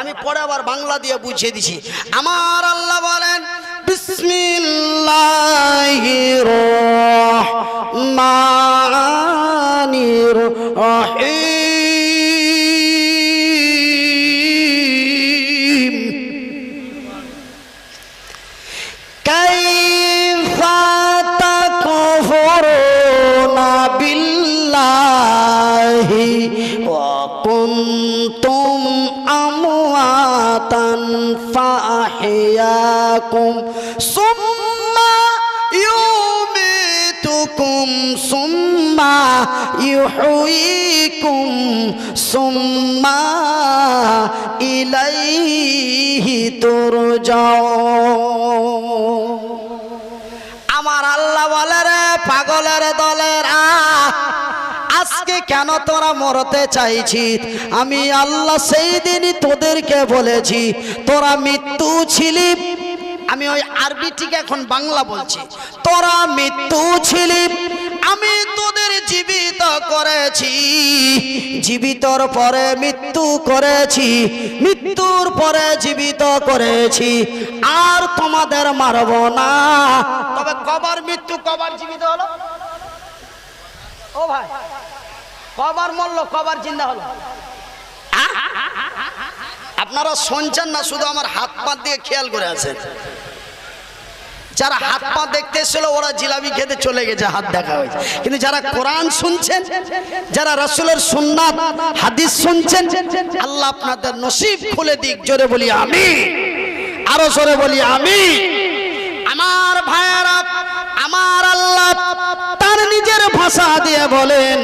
আমি পরে আবার বাংলা দিয়ে বুঝিয়ে দিছি। আমার আল্লাহ বলেন বিল্লাহি ওয়া কুনতুম أمواتا فأحياكم ثم يميتكم ثم يحييكم ثم إليه ترجعون আমার আল্লাহ বলে রে পাগলের দলের আ আজকে কেন তোরা মরতে চাইছি আমি আল্লাহ সেই দিনই তোদেরকে বলেছি, তোরা মৃত্যু ছিলি। আমি ওই আরবি আরবিটিকে এখন বাংলা বলছি। তোরা মৃত্যু ছিলি, আমি তোদের জীবিত করেছি। জীবিতর পরে মৃত্যু করেছি, মৃত্যুর পরে জীবিত করেছি। আর তোমাদের মারব না। তবে কবার মৃত্যু, কবার জীবিত হলো? ও ভাই, কবার মরলো, কবার জিন্দা হলো। আপনারা শুনছেন না, শুধু আমার হাত পা দিয়ে খেয়াল করে আছেন। যারা হাত পা দেখতে এসেছিল, ওরা জিলাপি খেতে চলে গেছে, হাত দেখা হয়েছে। কিন্তু যারা কোরআন শুনছেন, যারা রাসূলের সুন্নাত, হাদিস শুনছেন, আল্লাহ আপনাদের নসিব খুলে দিক, জোরে বলি আমি আরও জোরে বলি আমি আমার ভাইয়েরা, আমার আল্লাহ ভাষা দিয়ে বলেন,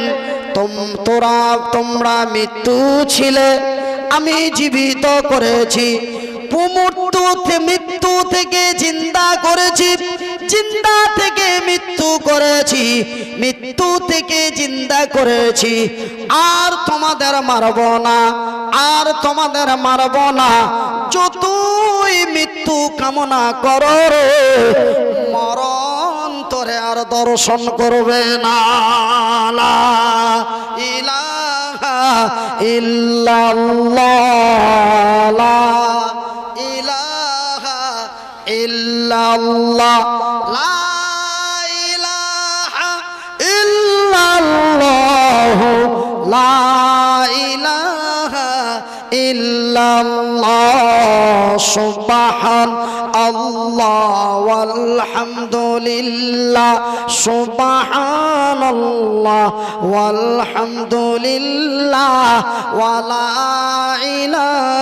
তোম, তোরা, তোমরা মৃত্যু ছিলে, আমি জীবিত করেছি। মৃত্যু মৃত্যু থেকে চিন্তা করেছি চিন্তা থেকে মৃত্যু করেছি, মৃত্যু থেকে চিন্তা করেছি। আর তোমাদের মারব না, আর তোমাদের মারব না। যতই মৃত্যু কামনা করো দর্শন করবে না। ইলাহা ইল্লাল্লাহ। ইলাহা ইল্লাল্লাহ। লা ইল্লাল্লাহ সুবহান আল্লাহ আলহামদুলিল্লাহ সুবহান আল্লাহ আলহামদুলিল্লাহ ওয়ালা ইলাহা